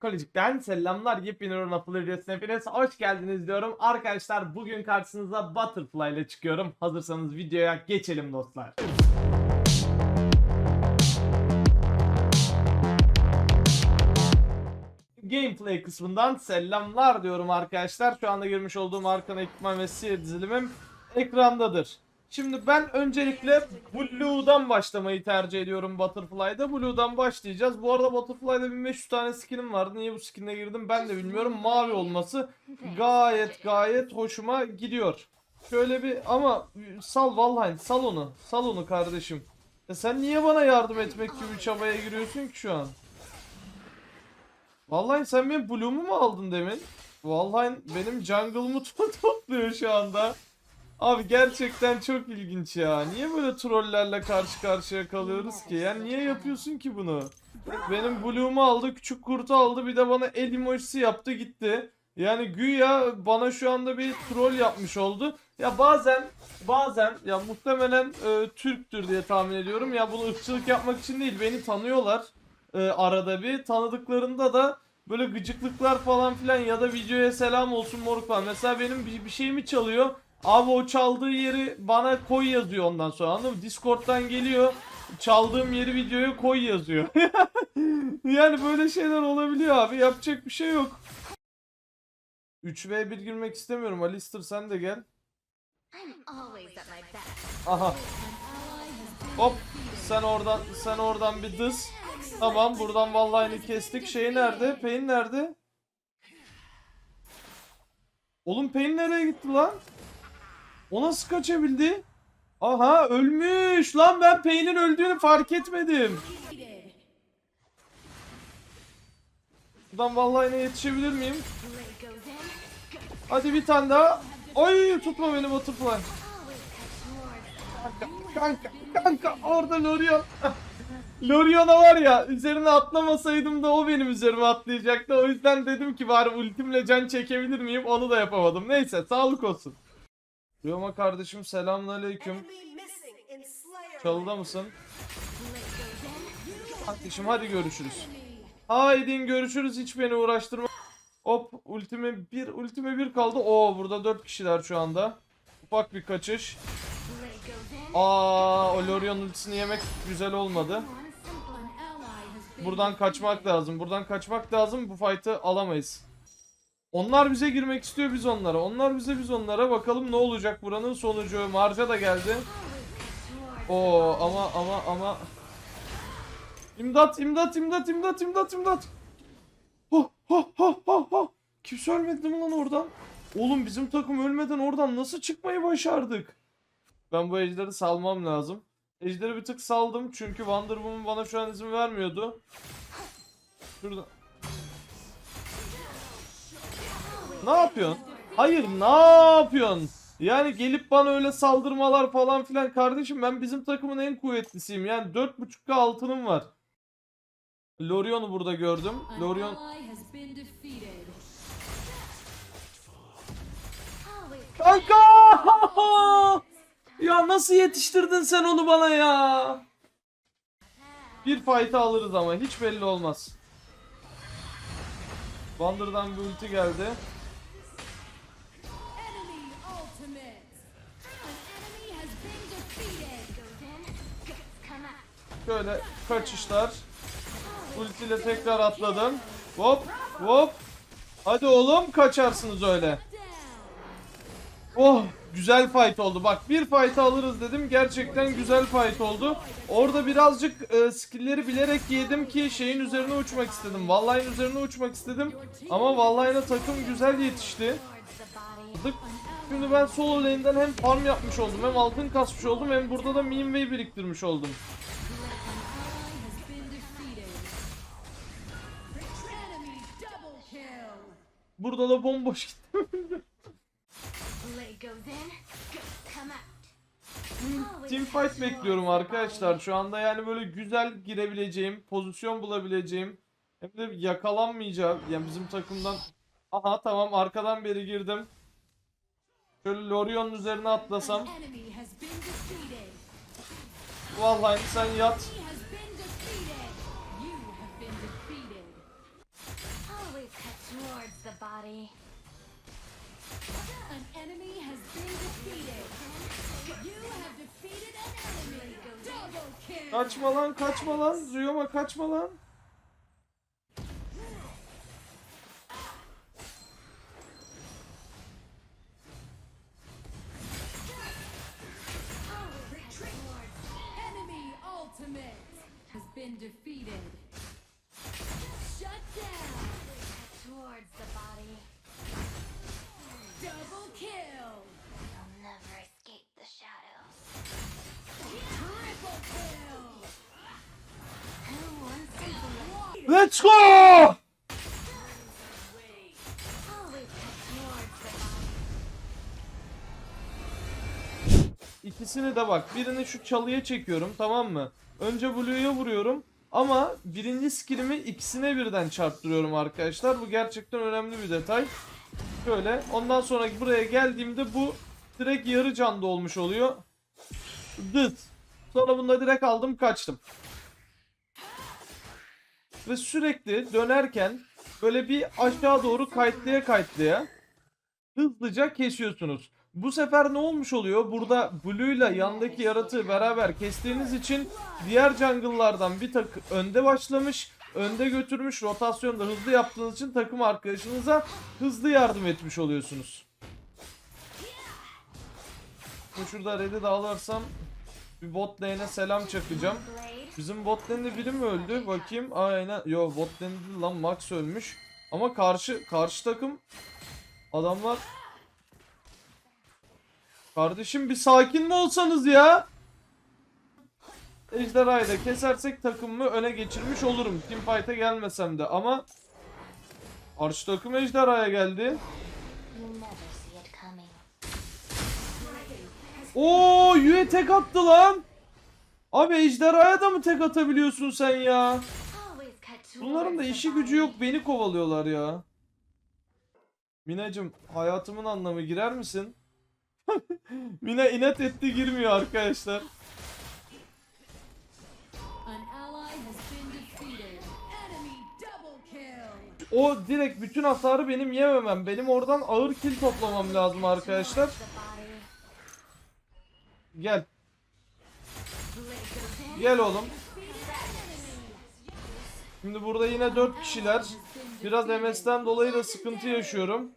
Kolicik'ten selamlar. Yepyeni Run Apple videosuna hepiniz hoş geldiniz diyorum. Arkadaşlar bugün karşınıza Butterfly ile çıkıyorum. Hazırsanız videoya geçelim dostlar. Gameplay kısmından selamlar diyorum arkadaşlar. Şu anda girmiş olduğum Arkan ekipman ve Seer dizilimim ekrandadır. Şimdi ben öncelikle Blue'dan başlamayı tercih ediyorum Butterfly'da. Blue'dan başlayacağız. Bu arada Butterfly'da 1500 tane skinim vardı. Niye bu skinine girdim ben de bilmiyorum. Mavi olması gayet gayet hoşuma gidiyor. Şöyle bir ama sal Valheim sal onu. Sal onu kardeşim. Ya sen niye bana yardım etmek gibi çabaya giriyorsun ki şu an? Vallahi sen benim Blue'umu mu aldın demin? Vallahi benim jungle'ımı topluyor şu anda. Abi gerçekten çok ilginç ya. Niye böyle trollerle karşı karşıya kalıyoruz ki? Yani niye yapıyorsun ki bunu? Benim Blue'umu aldı, küçük kurtu aldı, bir de bana el emojisi yaptı gitti. Yani güya bana şu anda bir troll yapmış oldu. Ya bazen bazen ya muhtemelen e, Türktür diye tahmin ediyorum. Ya bunu ırkçılık yapmak için değil. Beni tanıyorlar e, arada bir. Tanıdıklarında da böyle gıcıklıklar falan filan ya da videoya selam olsun moruk falan. Mesela benim bir, bir şeyimi çalıyor. Abi o çaldığı yeri bana koy yazıyor ondan sonra anladın mı? Discord'dan geliyor. Çaldığım yeri videoya koy yazıyor. yani böyle şeyler olabiliyor abi. Yapacak bir şey yok. 3v1 girmek istemiyorum. Alistair sen de gel. Aha. Hop. Sen oradan sen oradan bir dız. Tamam buradan vallahi kestik. Şey nerede? Pain nerede? Oğlum Pain nereye gitti lan? O nasıl kaçabildi? Aha ölmüş. Lan ben Pain'in öldüğünü fark etmedim. Buradan vallahi yetişebilir miyim? Hadi bir tane daha. Ay tutma beni Butterfly. More. Kanka kanka orada Lorion. Lorion'a var ya üzerine atlamasaydım da o benim üzerime atlayacaktı. O yüzden dedim ki bari ultimle can çekebilir miyim onu da yapamadım. Neyse sağlık olsun. Yoma kardeşim selamünaleyküm. Çalıda mısın? Kardeşim hadi görüşürüz. Haydi görüşürüz hiç beni uğraştırma. Hop ultime bir ultime bir kaldı. Oo burada dört kişiler şu anda. Ufak bir kaçış. Aa, o Lorion ultisini yemek güzel olmadı. Buradan kaçmak lazım. Buradan kaçmak lazım. Bu fight'ı alamayız. Onlar bize girmek istiyor biz onlara. Onlar bize biz onlara. Bakalım ne olacak buranın sonucu. Marja da geldi. Oo ama ama ama. İmdat imdat imdat imdat imdat imdat. Ho ho ho ho ho. Kimse ölmedi mi lan oradan? Oğlum bizim takım ölmeden oradan nasıl çıkmayı başardık? Ben bu ejderi salmam lazım. Ejderi bir tık saldım çünkü Wonder Woman bana şu an izin vermiyordu. Şurada. Ne yapıyorsun? Hayır ne yapıyorsun? Yani gelip bana öyle saldırmalar falan filan kardeşim ben bizim takımın en kuvvetlisiyim. Yani 4.5k altınım var. Lorion'u burada gördüm. Lorion Kanka! ya nasıl yetiştirdin sen onu bana ya? Bir fight'ı alırız ama hiç belli olmaz. Wander'dan bir ulti geldi. Şöyle kaçışlar. Ultiyle tekrar atladım. Hop hop. Hadi oğlum kaçarsınız öyle. Oh güzel fight oldu. Bak bir fight alırız dedim. Gerçekten güzel fight oldu. Orada birazcık e, skill'leri bilerek yedim ki şeyin üzerine uçmak istedim. Vallahi üzerine uçmak istedim. Ama vallahi takım güzel yetişti. Şimdi ben solo lane'den hem farm yapmış oldum hem altın kasmış oldum hem burada da meme wave biriktirmiş oldum. Burada da bomboş gittim. Team fight bekliyorum arkadaşlar. Şu anda yani böyle güzel girebileceğim, pozisyon bulabileceğim. Hem de yakalanmayacağım. Yani bizim takımdan. Aha tamam arkadan beri girdim. Şöyle Lorion'un üzerine atlasam. Vallahi sen yat. Towards the body. An enemy has been defeated. You have defeated an enemy. Double kill. Kaçma lan kaçma lan. Ryoma kaçma lan. Enemy ultimate has been defeated. Let's go! İkisini de bak. Birini şu çalıya çekiyorum tamam mı? Önce Blue'ya vuruyorum. Ama birinci skillimi ikisine birden çarptırıyorum arkadaşlar. Bu gerçekten önemli bir detay. Şöyle. Ondan sonra buraya geldiğimde bu direkt yarı canda olmuş oluyor. Dıt. Sonra bunu da direkt aldım kaçtım. Ve sürekli dönerken böyle bir aşağı doğru kayıtlaya kayıtlaya hızlıca kesiyorsunuz. Bu sefer ne olmuş oluyor? Burada Blue ile yandaki yaratığı beraber kestiğiniz için diğer jungle'lardan bir takım önde başlamış, önde götürmüş, rotasyonda hızlı yaptığınız için takım arkadaşınıza hızlı yardım etmiş oluyorsunuz. Şurada red'i de alarsam bir bot lane'e selam çakacağım. Bizim bot lane'de biri mi öldü? Bakayım. Aynen. Yo bot lane'de değil lan Max ölmüş. Ama karşı karşı takım adamlar Kardeşim bir sakin mi olsanız ya? Ejderhayı da kesersek takımımı öne geçirmiş olurum. Teamfight'a gelmesem de ama Karşı takım ejderhaya geldi. Oo, Yue tek attı lan. Abi ejderhaya da mı tek atabiliyorsun sen ya? Bunların da işi gücü yok beni kovalıyorlar ya. Minacım hayatımın anlamı girer misin? Mina inat etti girmiyor arkadaşlar. O direkt bütün hasarı benim yememem. Benim oradan ağır kill toplamam lazım arkadaşlar. Gel. Gel oğlum. Şimdi burada yine 4 kişiler. Biraz MS'den dolayı da sıkıntı yaşıyorum.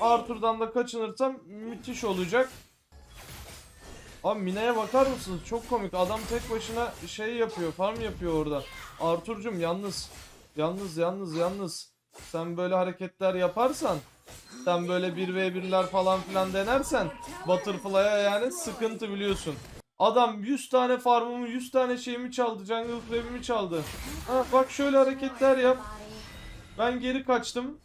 Arthur'dan da kaçınırsam müthiş olacak. Abi Mina'ya bakar mısınız? Çok komik. Adam tek başına şey yapıyor. Farm yapıyor orada. Arthur'cum yalnız. Yalnız yalnız yalnız. Sen böyle hareketler yaparsan sen böyle 1v1'ler falan filan denersen Butterfly'a yani sıkıntı biliyorsun. Adam 100 tane farmımı 100 tane şeyimi çaldı. Jungle Crab'imi çaldı. Ha, bak şöyle hareketler yap. Ben geri kaçtım.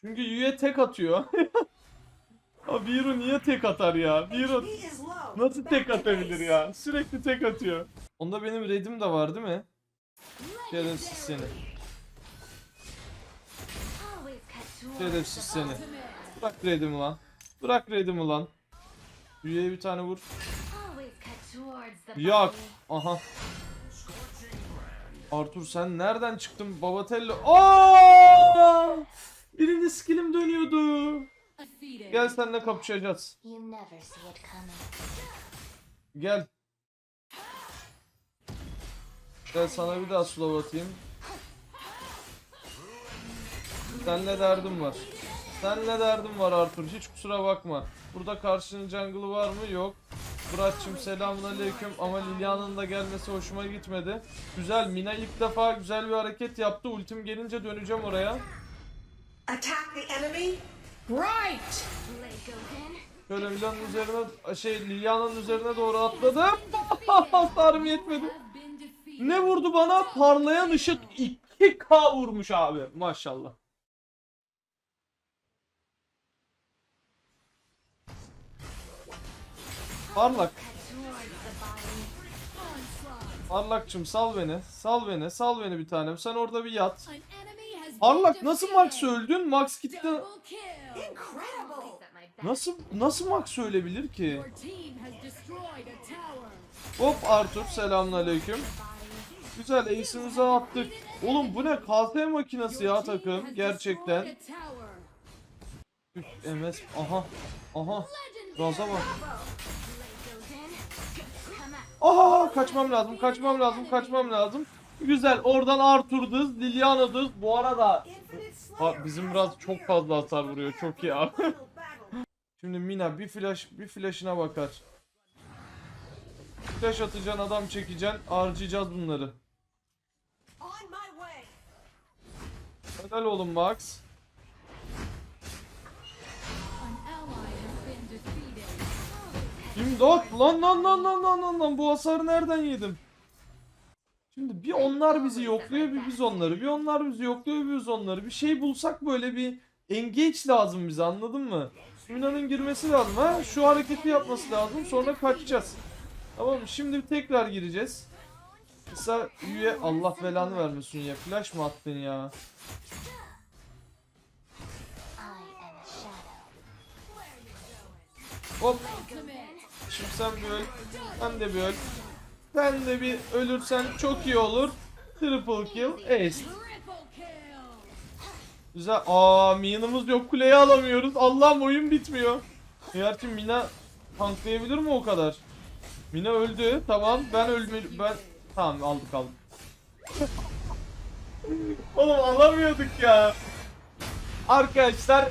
Çünkü Yu'ya tek atıyor. Abi Biro niye tek atar ya? Biro nasıl tek atabilir ya? Sürekli tek atıyor. Onda benim redim de var değil mi? Şerefsiz seni. Şerefsiz seni. Bırak redimi lan. Bırak redimi lan. Yu'ya bir tane vur. Body. Aha. Arthur sen nereden çıktın Babatello? Aa! Birinci skillim dönüyordu. Gel seninle kapışacağız. Gel. Gel sana bir daha slow atayım. Senle derdim var. Senle derdim var Arthur. Hiç kusura bakma. Burada karşının jungle'ı var mı? Yok. Muratçım selamünaleyküm ama Liliana'nın da gelmesi hoşuma gitmedi. Güzel Mina ilk defa güzel bir hareket yaptı. Ultim gelince döneceğim oraya. Attack the enemy. Right. Şöyle Milan'ın üzerine şey Liliana'nın üzerine doğru atladım. Hasarım yetmedi. Ne vurdu bana? Parlayan ışık 2K vurmuş abi. Maşallah. Parlak. Parlakçım sal beni. Sal beni. Sal beni bir tanem. Sen orada bir yat. Parlak nasıl Max öldün? Max gitti. Nasıl nasıl Max ölebilir ki? Hop Arthur selamünaleyküm. Güzel ace'imizi attık. Oğlum bu ne? KS makinesi ya takım. Gerçekten. Üf, MS. Aha. Aha. Gaza bak. Aha kaçmam lazım. Kaçmam lazım. Kaçmam lazım. Güzel. Oradan Arthur'dız. Liliana'dız. Bu arada ha, bizim biraz çok fazla hasar vuruyor. Çok iyi abi. Şimdi Mina bir flash bir flash'ına bakar. Flash atacaksın, adam çekeceksin. Harcayacağız bunları. Helal oğlum Max. İmdat! Lan lan lan lan lan lan lan bu hasarı nereden yedim? Şimdi bir onlar bizi yokluyor bir biz onları. Bir onlar bizi yokluyor bir biz onları. Bir şey bulsak böyle bir engage lazım bize anladın mı? Mina'nın girmesi lazım ha. Şu hareketi yapması lazım sonra kaçacağız. Tamam? Şimdi tekrar gireceğiz. Kısa üye Allah belanı vermesin ya. Flash mı attın ya? Hop. Şimdi sen bir öl. Sen de bir öl. Sen de bir ölürsen çok iyi olur. Triple kill. Ace. Güzel. Aa minimuz yok. Kuleyi alamıyoruz. Allah'ım oyun bitmiyor. Gerçi Mina tanklayabilir mi o kadar? Mina öldü. Tamam. Ben ölme ben tamam aldık aldık. Oğlum alamıyorduk ya. Arkadaşlar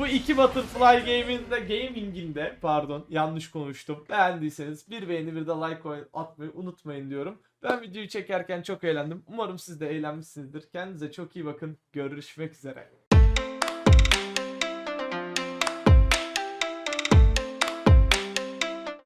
bu iki Butterfly Game'in de Gaming'in de pardon yanlış konuştum. Beğendiyseniz bir beğeni bir de like atmayı unutmayın diyorum. Ben videoyu çekerken çok eğlendim. Umarım siz de eğlenmişsinizdir. Kendinize çok iyi bakın. Görüşmek üzere.